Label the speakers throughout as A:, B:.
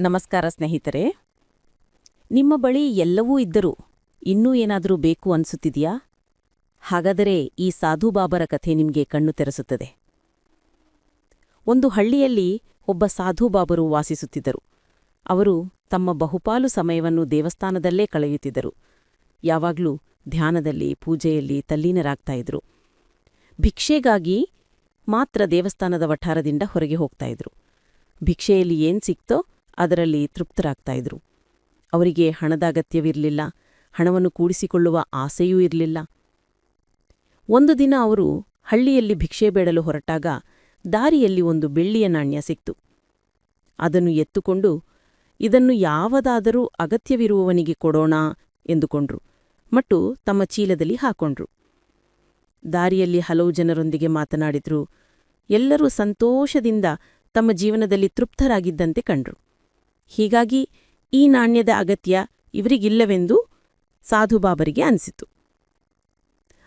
A: ನಮಸ್ಕಾರ ಸ್ನೇಹಿತರೆ. ನಿಮ್ಮ ಬಳಿ ಎಲ್ಲವೂ ಇದ್ದರೂ ಇನ್ನೂ ಏನಾದರೂ ಬೇಕು ಅನ್ಸುತ್ತಿದೆಯಾ? ಹಾಗಾದರೆ ಈ ಸಾಧುಬಾಬರ ಕಥೆ ನಿಮಗೆ ಕಣ್ಣು ತೆರೆಸುತ್ತದೆ. ಒಂದು ಹಳ್ಳಿಯಲ್ಲಿ ಒಬ್ಬ ಸಾಧುಬಾಬರು ವಾಸಿಸುತ್ತಿದ್ದರು. ಅವರು ತಮ್ಮ ಬಹುಪಾಲು ಸಮಯವನ್ನು ದೇವಸ್ಥಾನದಲ್ಲೇ ಕಳೆಯುತ್ತಿದ್ದರು. ಯಾವಾಗ್ಲೂ ಧ್ಯಾನದಲ್ಲಿ, ಪೂಜೆಯಲ್ಲಿ ತಲ್ಲೀನರಾಗ್ತಾ ಇದ್ರು. ಭಿಕ್ಷೆಗಾಗಿ ಮಾತ್ರ ದೇವಸ್ಥಾನದ ವಠಾರದಿಂದ ಹೊರಗೆ ಹೋಗ್ತಾ ಇದ್ರು. ಭಿಕ್ಷೆಯಲ್ಲಿ ಏನ್ ಸಿಕ್ತೋ ಅದರಲ್ಲಿ ತೃಪ್ತರಾಗ್ತಾ ಇದ್ರು. ಅವರಿಗೆ ಹಣದ ಅಗತ್ಯವಿರಲಿಲ್ಲ, ಹಣವನ್ನು ಕೂಡಿಸಿಕೊಳ್ಳುವ ಆಸೆಯೂ ಇರಲಿಲ್ಲ. ಒಂದು ದಿನ ಅವರು ಹಳ್ಳಿಯಲ್ಲಿ ಭಿಕ್ಷೆ ಬೇಡಲು ಹೊರಟಾಗ ದಾರಿಯಲ್ಲಿ ಒಂದು ಬೆಳ್ಳಿಯ ನಾಣ್ಯ ಸಿಕ್ತು. ಅದನ್ನು ಎತ್ತುಕೊಂಡು, ಇದನ್ನು ಯಾವದಾದರೂ ಅಗತ್ಯವಿರುವವನಿಗೆ ಕೊಡೋಣ ಎಂದುಕೊಂಡ್ರು, ಮತ್ತು ತಮ್ಮ ಚೀಲದಲ್ಲಿ ಹಾಕೊಂಡ್ರು. ದಾರಿಯಲ್ಲಿ ಹಲವು ಜನರೊಂದಿಗೆ ಮಾತನಾಡಿದ್ರು, ಎಲ್ಲರೂ ಸಂತೋಷದಿಂದ ತಮ್ಮ ಜೀವನದಲ್ಲಿ ತೃಪ್ತರಾಗಿದ್ದಂತೆ ಕಂಡ್ರು. ಹೀಗಾಗಿ ಈ ನಾಣ್ಯದ ಅಗತ್ಯ ಇವರಿಗಿಲ್ಲವೆಂದು ಸಾಧುಬಾಬರಿಗೆ ಅನಿಸಿತು.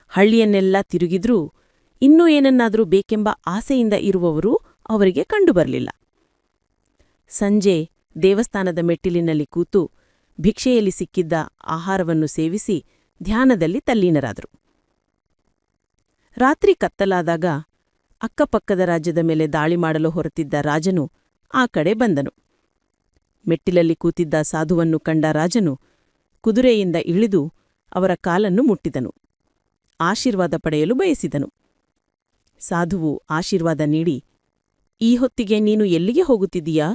A: ಹಳ್ಳಿಯನ್ನೆಲ್ಲ ತಿರುಗಿದ್ರೂ ಇನ್ನೂ ಏನನ್ನಾದರೂ ಬೇಕೆಂಬ ಆಸೆಯಿಂದ ಇರುವವರು ಅವರಿಗೆ ಕಂಡುಬರಲಿಲ್ಲ. ಸಂಜೆ ದೇವಸ್ಥಾನದ ಮೆಟ್ಟಿಲಿನಲ್ಲಿ ಕೂತು ಭಿಕ್ಷೆಯಲ್ಲಿ ಸಿಕ್ಕಿದ್ದ ಆಹಾರವನ್ನು ಸೇವಿಸಿ ಧ್ಯಾನದಲ್ಲಿ ತಲ್ಲೀನರಾದರು. ರಾತ್ರಿ ಕತ್ತಲಾದಾಗ ಅಕ್ಕಪಕ್ಕದ ರಾಜ್ಯದ ಮೇಲೆ ದಾಳಿ ಮಾಡಲು ಹೊರತಿದ್ದ ರಾಜನು ಆ ಕಡೆ ಬಂದನು. ಮೆಟ್ಟಿಲಲ್ಲಿ ಕೂತಿದ್ದ ಸಾಧುವನ್ನು ಕಂಡ ರಾಜನು ಕುದುರೆಯಿಂದ ಇಳಿದು ಅವರ ಕಾಲನ್ನು ಮುಟ್ಟಿದನು. ಆಶೀರ್ವಾದ ಪಡೆಯಲು ಬಯಸಿದನು. ಸಾಧುವು ಆಶೀರ್ವಾದ ನೀಡಿ, ಈ ಹೊತ್ತಿಗೆ ನೀನು ಎಲ್ಲಿಗೆ ಹೋಗುತ್ತಿದ್ದೀಯಾ?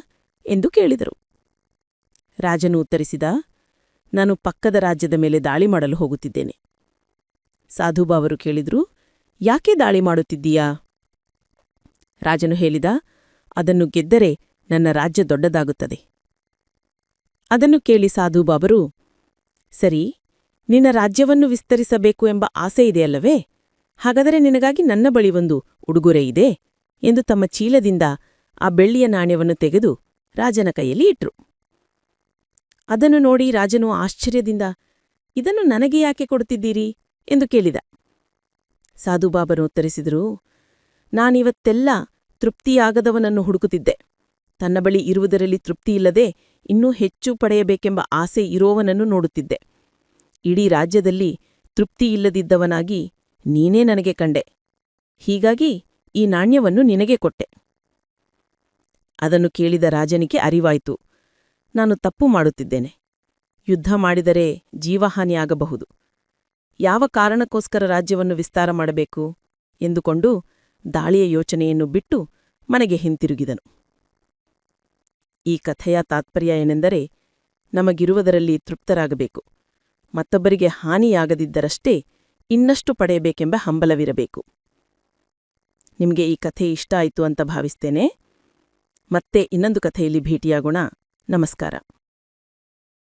A: ಎಂದು ಕೇಳಿದರು. ರಾಜನು ಉತ್ತರಿಸಿದ, ನಾನು ಪಕ್ಕದ ರಾಜ್ಯದ ಮೇಲೆ ದಾಳಿ ಮಾಡಲು ಹೋಗುತ್ತಿದ್ದೇನೆ. ಸಾಧುಬಾವರು ಕೇಳಿದ್ರು, ಯಾಕೆ ದಾಳಿ ಮಾಡುತ್ತಿದ್ದೀಯಾ? ರಾಜನು ಹೇಳಿದ, ಅದನ್ನು ಗೆದ್ದರೆ ನನ್ನ ರಾಜ್ಯ ದೊಡ್ಡದಾಗುತ್ತದೆ. ಅದನ್ನು ಕೇಳಿ ಸಾಧುಬಾಬರು, ಸರಿ, ನಿನ್ನ ರಾಜ್ಯವನ್ನು ವಿಸ್ತರಿಸಬೇಕು ಎಂಬ ಆಸೆ ಇದೆಯಲ್ಲವೇ? ಹಾಗಾದರೆ ನಿನಗಾಗಿ ನನ್ನ ಬಳಿ ಒಂದು ಉಡುಗೊರೆ ಇದೆ ಎಂದು ತಮ್ಮ ಚೀಲದಿಂದ ಆ ಬೆಳ್ಳಿಯ ನಾಣ್ಯವನ್ನು ತೆಗೆದು ರಾಜನ ಕೈಯಲ್ಲಿ ಇಟ್ರು. ಅದನ್ನು ನೋಡಿ ರಾಜನು ಆಶ್ಚರ್ಯದಿಂದ, ಇದನ್ನು ನನಗೆ ಯಾಕೆ ಕೊಡುತ್ತಿದ್ದೀರಿ ಎಂದು ಕೇಳಿದ. ಸಾಧುಬಾಬನು ಉತ್ತರಿಸಿದರು, ನಾನಿವತ್ತೆಲ್ಲ ತೃಪ್ತಿಯಾಗದವನನ್ನು ಹುಡುಕುತ್ತಿದ್ದೆ. ತನ್ನ ಬಳಿ ಇರುವುದರಲ್ಲಿ ತೃಪ್ತಿಯಿಲ್ಲದೆ ಇನ್ನೂ ಹೆಚ್ಚು ಪಡೆಯಬೇಕೆಂಬ ಆಸೆ ಇರೋವನನ್ನು ನೋಡುತ್ತಿದ್ದೆ. ಇಡೀ ರಾಜ್ಯದಲ್ಲಿ ತೃಪ್ತಿಯಿಲ್ಲದಿದ್ದವನಾಗಿ ನೀನೇ ನನಗೆ ಕಂಡೆ. ಹೀಗಾಗಿ ಈ ನಾಣ್ಯವನ್ನು ನಿನಗೆ ಕೊಟ್ಟೆ. ಅದನ್ನು ಕೇಳಿದ ರಾಜನಿಗೆ ಅರಿವಾಯಿತು. ನಾನು ತಪ್ಪು ಮಾಡುತ್ತಿದ್ದೇನೆ. ಯುದ್ಧ ಮಾಡಿದರೆ ಜೀವಹಾನಿಯಾಗಬಹುದು ಯಾವ ಕಾರಣಕ್ಕೋಸ್ಕರ ರಾಜ್ಯವನ್ನು ವಿಸ್ತಾರ ಮಾಡಬೇಕು? ಎಂದುಕೊಂಡು ದಾಳಿಯ ಯೋಚನೆಯನ್ನು ಬಿಟ್ಟು ಮನೆಗೆ ಹಿಂತಿರುಗಿದನು. ಈ ಕಥೆಯ ತಾತ್ಪರ್ಯ ಏನೆಂದರೆ ನಮಗಿರುವುದರಲ್ಲಿ ತೃಪ್ತರಾಗಬೇಕು. ಮತ್ತೊಬ್ಬರಿಗೆ ಹಾನಿಯಾಗದಿದ್ದರಷ್ಟೇ ಇನ್ನಷ್ಟು ಪಡೆಯಬೇಕೆಂಬ ಹಂಬಲವಿರಬೇಕು. ನಿಮಗೆ ಈ ಕಥೆ ಇಷ್ಟ ಆಯಿತು ಅಂತ ಭಾವಿಸ್ತೇನೆ. ಮತ್ತೆ ಇನ್ನೊಂದು ಕಥೆಯಲ್ಲಿ ಭೇಟಿಯಾಗೋಣ. ನಮಸ್ಕಾರ.